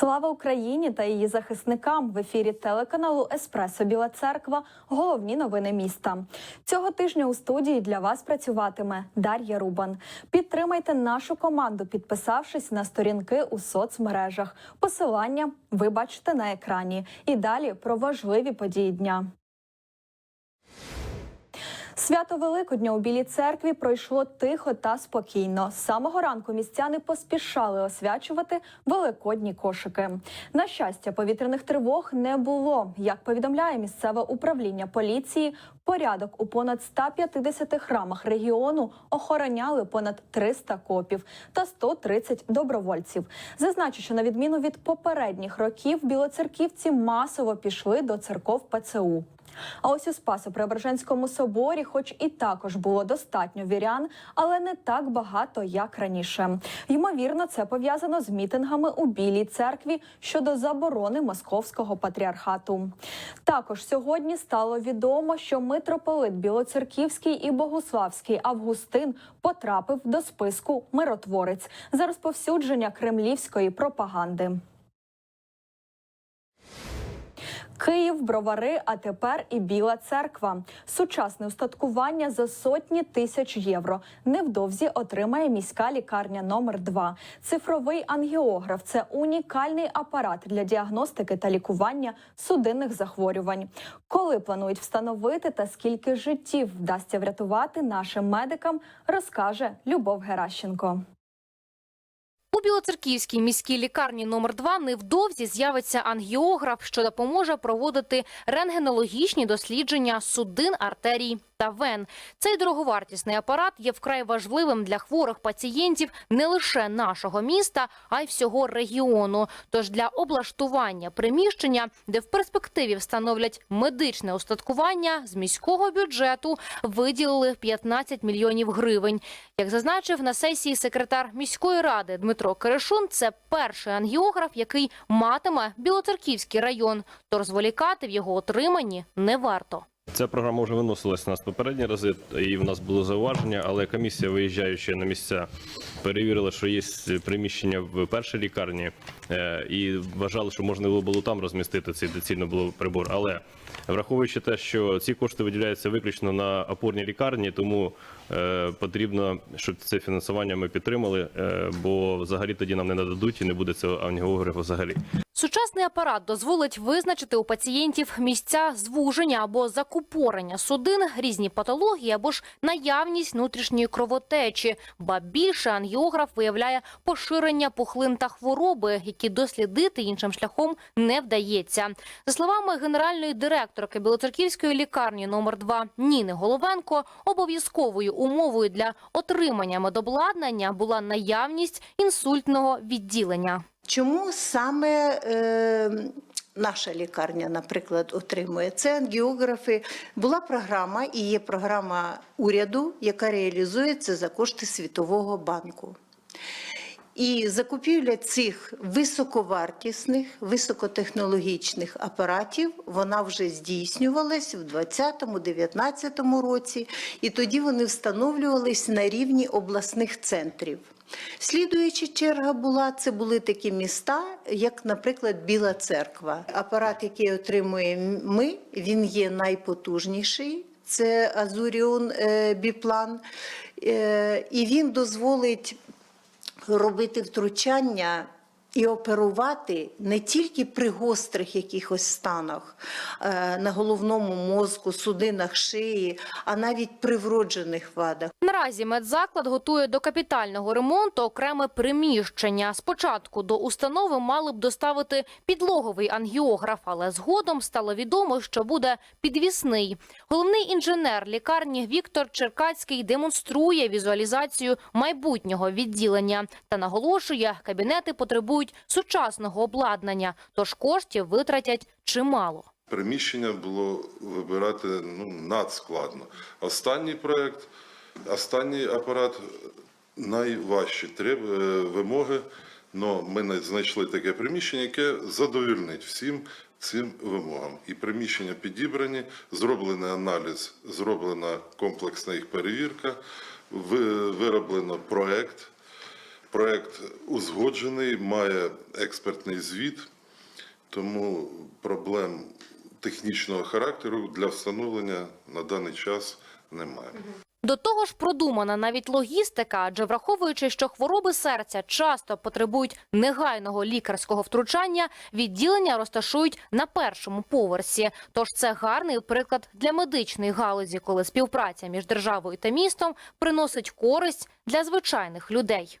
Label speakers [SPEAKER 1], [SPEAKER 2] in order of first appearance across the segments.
[SPEAKER 1] Слава Україні та її захисникам в ефірі телеканалу Еспресо Біла Церква. Головні новини міста цього тижня у студії для вас працюватиме Дар'я Рубан. Підтримайте нашу команду, підписавшись на сторінки у соцмережах. Посилання ви бачите на екрані. І далі про важливі події дня. Свято Великодня у Білій церкві пройшло тихо та спокійно. З самого ранку містяни поспішали освячувати великодні кошики. На щастя, повітряних тривог не було. Як повідомляє місцеве управління поліції, порядок у понад 150 храмах регіону охороняли понад 300 копів та 130 добровольців. Зазначу, що на відміну від попередніх років білоцерківці масово пішли до церков ПЦУ. А ось у Спасо-Преображенському соборі, хоч і також було достатньо вірян, але не так багато, як раніше. Ймовірно, це пов'язано з мітингами у Білій церкві щодо заборони московського патріархату. Також сьогодні стало відомо, що митрополит Білоцерківський і Богуславський Августин потрапив до списку миротворець за розповсюдження кремлівської пропаганди. Київ, бровари, а тепер і Біла церква. Сучасне устаткування за сотні тисяч євро. Невдовзі отримає міська лікарня номер 2 Цифровий ангіограф це унікальний апарат для діагностики та лікування судинних захворювань. Коли планують встановити та скільки життів вдасться врятувати нашим медикам, розкаже Любов Геращенко.
[SPEAKER 2] У Білоцерківській міській лікарні номер 2 невдовзі з'явиться ангіограф, що допоможе проводити рентгенологічні дослідження судин, артерій та вен. Цей дороговартісний апарат є вкрай важливим для хворих пацієнтів не лише нашого міста, а й всього регіону. Тож для облаштування приміщення, де в перспективі встановлять медичне устаткування, з міського бюджету виділили 15 мільйонів гривень. Як зазначив на сесії секретар міської ради Дмитро Киришун, це перший ангіограф, який матиме Білоцерківський район. Тож зволікати в його отриманні не варто.
[SPEAKER 3] Ця програма вже виносилась у нас попередні рази, і в нас було зауваження, але комісія, виїжджаючи на місця, перевірила, що є приміщення в першій лікарні, е, і вважали, що можливо було там розмістити цей доцільно було прибор. Але враховуючи те, що ці кошти виділяються виключно на опорні лікарні, тому е, потрібно, щоб це фінансування ми підтримали, е, бо взагалі тоді нам не нададуть і не буде цього ангіографа взагалі.
[SPEAKER 2] Сучасний апарат дозволить визначити у пацієнтів місця звуження або закупорення судин, різні патології або ж наявність внутрішньої кровотечі. Ба більше ангіограф виявляє поширення пухлин та хвороби, які дослідити іншим шляхом не вдається. За словами генеральної директорки Білоцерківської лікарні номер 2 Ніни Головенко, обов'язковою умовою для отримання медобладнання була наявність інсультного відділення.
[SPEAKER 4] Чому саме е, наша лікарня, наприклад, отримує це ангіографи? Була програма і є програма уряду, яка реалізується за кошти Світового банку. І закупівля цих високовартісних, високотехнологічних апаратів вона вже здійснювалась в 2020-2019 році, і тоді вони встановлювались на рівні обласних центрів. Слідуюча черга була, це були такі міста, як, наприклад, Біла Церква. Апарат, який отримуємо ми, він є найпотужніший. Це Азуріон е, Біплан, Е, і він дозволить робити втручання і оперувати не тільки при гострих якихось станах е, на головному мозку, судинах шиї, а навіть при вроджених вадах.
[SPEAKER 2] Наразі медзаклад готує до капітального ремонту окреме приміщення. Спочатку до установи мали б доставити підлоговий ангіограф, але згодом стало відомо, що буде підвісний. Головний інженер лікарні Віктор Черкацький демонструє візуалізацію майбутнього відділення та наголошує, кабінети потребують сучасного обладнання, тож коштів витратять чимало.
[SPEAKER 5] Приміщення було вибирати ну, надскладно. Останній проект, останній апарат найважчі треб- е, вимоги. але ми знайшли таке приміщення, яке задовільнить всім цим вимогам. І приміщення підібрані, зроблений аналіз, зроблена комплексна їх перевірка, вироблено проект. Проект узгоджений, має експертний звіт, тому проблем технічного характеру для встановлення на даний час немає.
[SPEAKER 2] До того ж, продумана навіть логістика, адже враховуючи, що хвороби серця часто потребують негайного лікарського втручання, відділення розташують на першому поверсі. Тож це гарний приклад для медичної галузі, коли співпраця між державою та містом приносить користь для звичайних людей.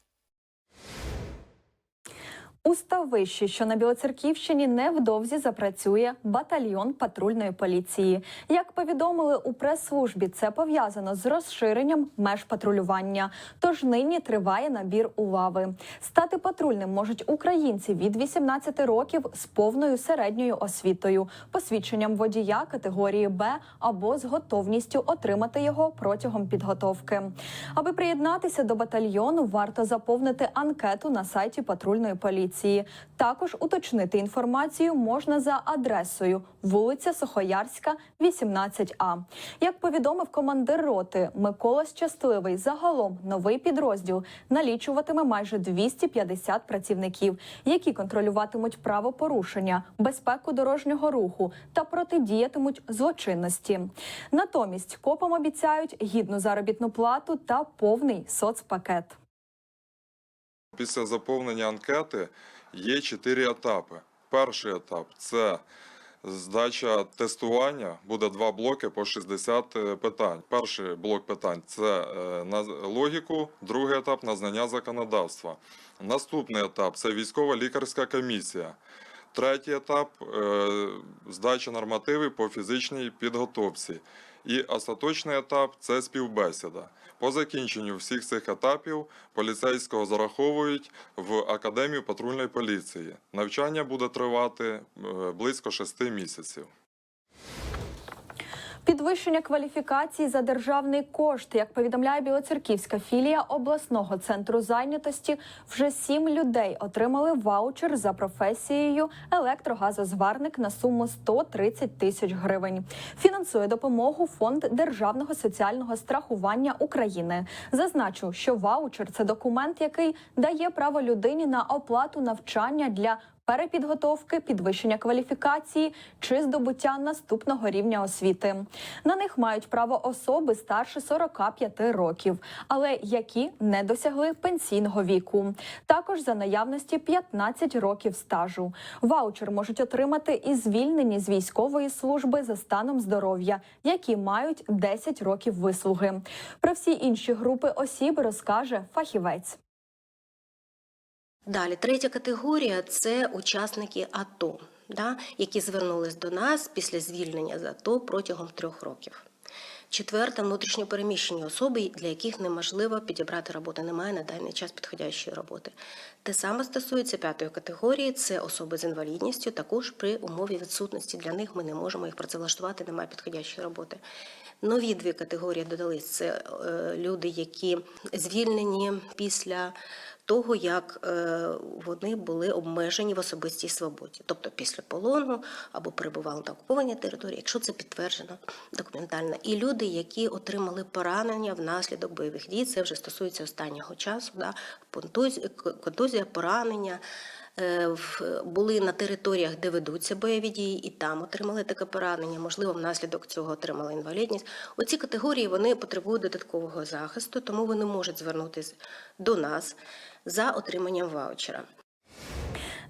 [SPEAKER 1] У Ставищі, що на Білоцерківщині, невдовзі запрацює батальйон патрульної поліції. Як повідомили у прес-службі, це пов'язано з розширенням меж патрулювання. Тож нині триває набір у лави. Стати патрульним можуть українці від 18 років з повною середньою освітою, посвідченням водія категорії Б або з готовністю отримати його протягом підготовки. Аби приєднатися до батальйону, варто заповнити анкету на сайті патрульної поліції. Також уточнити інформацію можна за адресою вулиця Сухоярська, 18А. Як повідомив командир роти Микола Щасливий, загалом новий підрозділ налічуватиме майже 250 працівників, які контролюватимуть правопорушення, безпеку дорожнього руху та протидіятимуть злочинності. Натомість копам обіцяють гідну заробітну плату та повний соцпакет.
[SPEAKER 6] Після заповнення анкети є чотири етапи. Перший етап це здача тестування. Буде два блоки по 60 питань. Перший блок питань це е, на логіку, другий етап на знання законодавства. Наступний етап це військова лікарська комісія. Третій етап е, здача нормативів по фізичній підготовці. І остаточний етап це співбесіда. По закінченню всіх цих етапів поліцейського зараховують в Академію патрульної поліції. Навчання буде тривати е, близько шести місяців.
[SPEAKER 1] Підвищення кваліфікації за державний кошт, як повідомляє Білоцерківська філія обласного центру зайнятості, вже сім людей отримали ваучер за професією електрогазозварник на суму 130 тисяч гривень. Фінансує допомогу фонд державного соціального страхування України. Зазначу, що ваучер це документ, який дає право людині на оплату навчання для перепідготовки, підвищення кваліфікації чи здобуття наступного рівня освіти. На них мають право особи старше 45 років, але які не досягли пенсійного віку. Також за наявності 15 років стажу. Ваучер можуть отримати і звільнені з військової служби за станом здоров'я, які мають 10 років вислуги. Про всі інші групи осіб розкаже фахівець.
[SPEAKER 7] Далі, третя категорія це учасники АТО, да, які звернулись до нас після звільнення з АТО протягом трьох років. Четверта внутрішньопереміщені особи, для яких неможливо підібрати роботу, немає на даний час підходящої роботи. Те саме стосується п'ятої категорії, це особи з інвалідністю. Також при умові відсутності для них ми не можемо їх працевлаштувати, немає підходящої роботи. Нові дві категорії додались це е, люди, які звільнені після того, як е, вони були обмежені в особистій свободі, тобто після полону або перебували на окупованій території, якщо це підтверджено документально, і люди, які отримали поранення внаслідок бойових дій, це вже стосується останнього часу, да, контузія, поранення. Е, Були на територіях, де ведуться бойові дії, і там отримали таке поранення. Можливо, внаслідок цього отримали інвалідність. Оці категорії вони потребують додаткового захисту, тому вони можуть звернутися до нас за отриманням ваучера.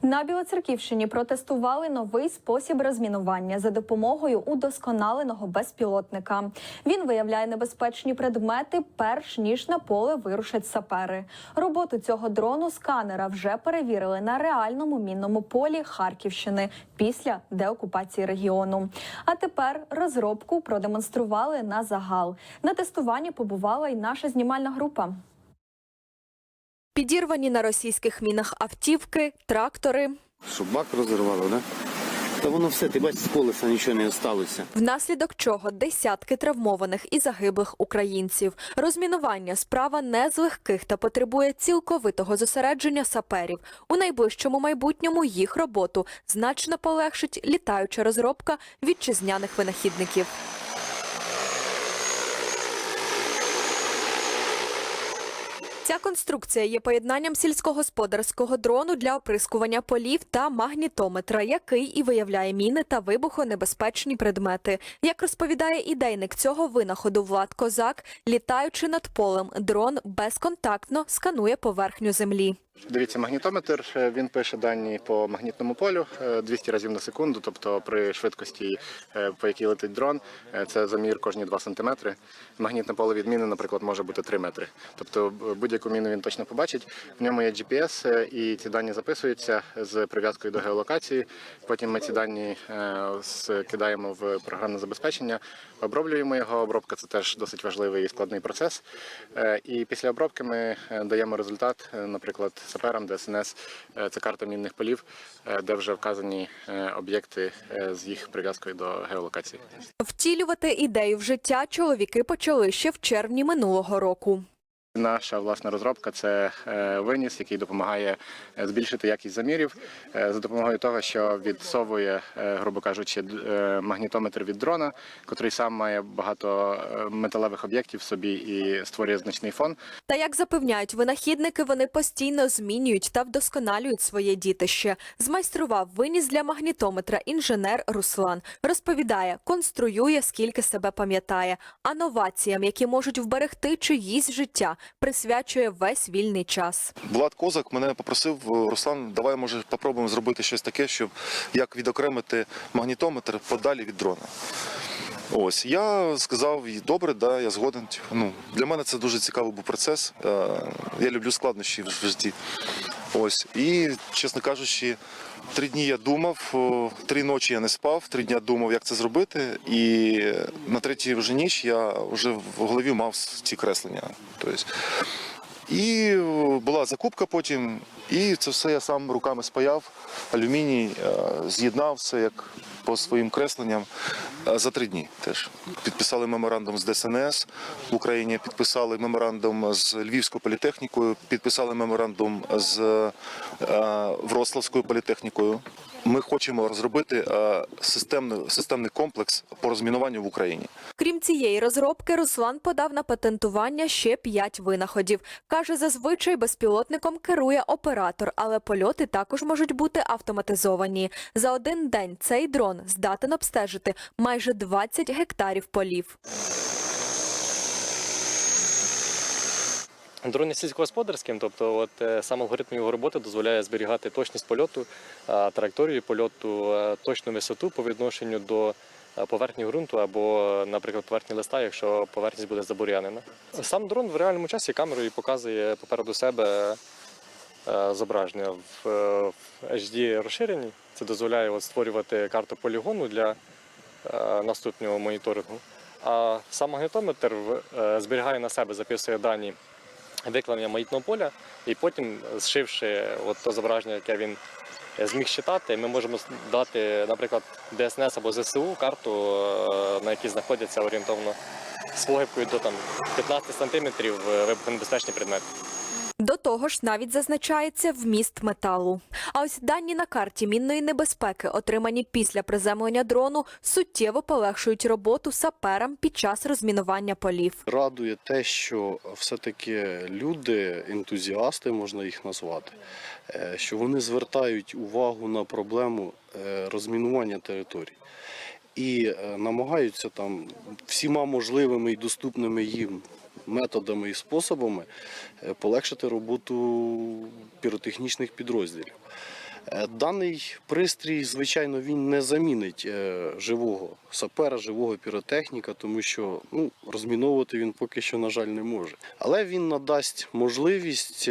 [SPEAKER 1] На Білоцерківщині протестували новий спосіб розмінування за допомогою удосконаленого безпілотника. Він виявляє небезпечні предмети, перш ніж на поле вирушать сапери. Роботу цього дрону сканера вже перевірили на реальному мінному полі Харківщини після деокупації регіону. А тепер розробку продемонстрували на загал. На тестуванні побувала й наша знімальна група. Підірвані на російських мінах автівки, трактори.
[SPEAKER 8] Щоб бак розірвало, да? Та воно все, ти бачиш, з колеса нічого не осталося.
[SPEAKER 1] Внаслідок чого десятки травмованих і загиблих українців. Розмінування справа не з легких та потребує цілковитого зосередження саперів. У найближчому майбутньому їх роботу значно полегшить літаюча розробка вітчизняних винахідників. Ця конструкція є поєднанням сільськогосподарського дрону для оприскування полів та магнітометра, який і виявляє міни та вибухонебезпечні предмети. Як розповідає ідейник цього винаходу Влад Козак, літаючи над полем, дрон безконтактно сканує поверхню землі.
[SPEAKER 9] Дивіться, магнітометр е, він пише дані по магнітному полю е, 200 разів на секунду, тобто при швидкості, е, по якій летить дрон, е, це замір кожні 2 сантиметри. Магнітне поле від міни, наприклад, може бути 3 метри. Тобто будь-яку міну він точно побачить. В ньому є GPS, е, і ці дані записуються з прив'язкою до геолокації. Потім ми ці дані е, скидаємо в програмне забезпечення, оброблюємо його. Обробка це теж досить важливий і складний процес. Е, І після обробки ми е, даємо результат, е, наприклад, саперам ДСНС. Е, Це карта мінних полів, е, де вже вказані е, об'єкти з їх прив'язкою до геолокації.
[SPEAKER 1] Втілювати ідею в життя чоловіки почали ще в червні минулого року.
[SPEAKER 9] Наша власна розробка це е, виніс, який допомагає е, збільшити якість замірів е, за допомогою того, що відсовує, грубо кажучи, магнітометр від дрона, котрий сам має багато металевих об'єктів в собі і створює значний фон.
[SPEAKER 1] Та як запевняють винахідники, вони постійно змінюють та вдосконалюють своє дітище. Змайстрував виніс для магнітометра інженер Руслан. Розповідає, конструює скільки себе пам'ятає. А новаціям, які можуть вберегти чиїсь життя, присвячує весь вільний час.
[SPEAKER 10] Влад Козак мене попросив, Руслан, давай може попробуємо зробити щось таке, щоб як відокремити магнітометр подалі від дрона. Ось я сказав, «І добре, да, я згоден. Ну для мене це дуже цікавий був процес. Е, Я люблю складнощі в житті. Ось і чесно кажучи, три дні я думав, три ночі я не спав, три дні думав, як це зробити. І на третій вже ніч я вже в голові мав ці креслення. Тобто, і була закупка потім, і це все я сам руками спаяв, алюміній, е, з'єднав все як по своїм кресленням е, за три дні теж. Підписали меморандум з ДСНС в Україні, підписали меморандум з Львівською політехнікою, підписали меморандум з е, Вроцлавською політехнікою. Ми хочемо розробити е, системний, системний комплекс по розмінуванню в Україні.
[SPEAKER 1] Крім цієї розробки, Руслан подав на патентування ще п'ять винаходів. Каже, зазвичай безпілотником керує оператор, але польоти також можуть бути автоматизовані. За один день цей дрон здатен обстежити майже 20 гектарів полів.
[SPEAKER 11] Дрон є сільськогосподарським, тобто от, е, сам алгоритм його роботи дозволяє зберігати точність польоту, траєкторію польоту, точну висоту по відношенню до е, поверхні ґрунту або, наприклад, поверхні листа, якщо поверхність буде забур'янена. Сам дрон в реальному часі камерою показує попереду себе е, зображення в HD розширенні. Це дозволяє от, створювати карту полігону для наступного моніторингу. А сам магнітометр зберігає на себе, записує дані викладення магнітного поля, і потім, зшивши от то зображення, яке він е, зміг читати, ми можемо дати, наприклад, ДСНС або ЗСУ карту, е, на якій знаходяться орієнтовно з погибкою до там 15 сантиметрів е, вибухонебезпечні предмети.
[SPEAKER 1] До того ж, навіть зазначається вміст металу. А ось дані на карті мінної небезпеки, отримані після приземлення дрону, суттєво полегшують роботу саперам під час розмінування полів.
[SPEAKER 12] Радує те, що все-таки люди, ентузіасти, можна їх назвати, е, що вони звертають увагу на проблему е, розмінування територій. І е, намагаються там всіма можливими і доступними їм методами і способами е, полегшити роботу піротехнічних підрозділів. Е, Даний пристрій, звичайно, він не замінить е, живого сапера, живого піротехніка, тому що ну, розміновувати він поки що, на жаль, не може. Але він надасть можливість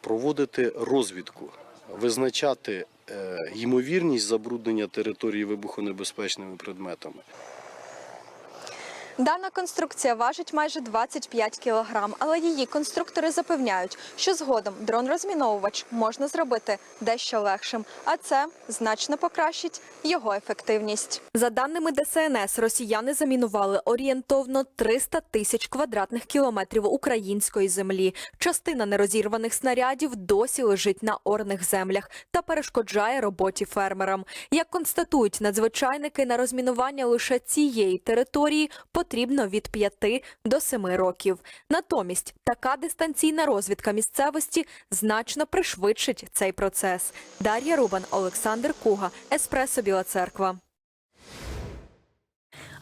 [SPEAKER 12] проводити розвідку, визначати ймовірність забруднення території вибухонебезпечними предметами.
[SPEAKER 1] Дана конструкція важить майже 25 кілограм, але її конструктори запевняють, що згодом дрон-розміновувач можна зробити дещо легшим, а це значно покращить його ефективність. За даними ДСНС, росіяни замінували орієнтовно 300 тисяч квадратних кілометрів української землі. Частина нерозірваних снарядів досі лежить на орних землях та перешкоджає роботі фермерам. Як констатують надзвичайники, на розмінування лише цієї території
[SPEAKER 13] потрібно від 5 до 7 років. Натомість така дистанційна розвідка місцевості значно пришвидшить цей процес. Дар'я Рубан, Олександр Куга, Еспресо Біла Церква.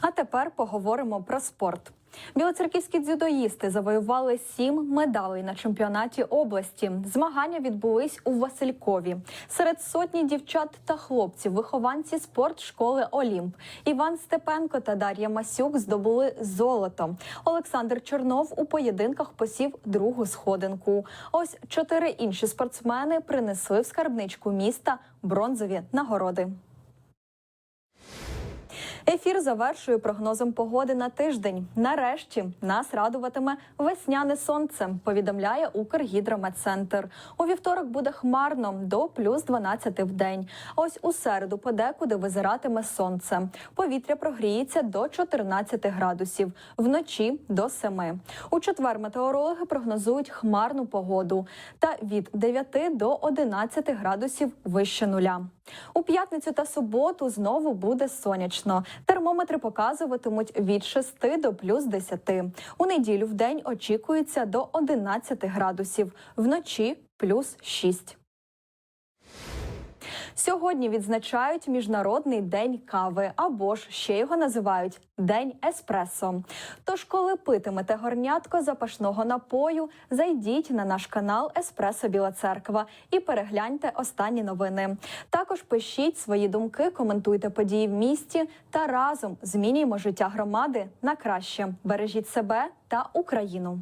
[SPEAKER 1] А тепер поговоримо про спорт. Білоцерківські дзюдоїсти завоювали сім медалей на чемпіонаті області. Змагання відбулись у Василькові. Серед сотні дівчат та хлопців вихованці спортшколи Олімп. Іван Степенко та Дар'я Масюк здобули золото. Олександр Чорнов у поєдинках посів другу сходинку. Ось чотири інші спортсмени принесли в скарбничку міста бронзові нагороди. Ефір завершую прогнозом погоди на тиждень. Нарешті нас радуватиме весняне сонце. Повідомляє Укргідрометцентр. У вівторок буде хмарно до плюс 12 в день. Ось у середу подекуди визиратиме сонце. Повітря прогріється до 14 градусів, вночі до 7. У четвер метеорологи прогнозують хмарну погоду та від 9 до 11 градусів вище нуля. У п'ятницю та суботу знову буде сонячно. Термометри показуватимуть від 6 до плюс 10. У неділю в день очікується до 11 градусів, вночі плюс 6. Сьогодні відзначають Міжнародний день кави або ж ще його називають День еспресо. Тож, коли питимете горнятко запашного напою, зайдіть на наш канал Еспресо Біла Церква і перегляньте останні новини. Також пишіть свої думки, коментуйте події в місті та разом змінюємо життя громади на краще. Бережіть себе та Україну.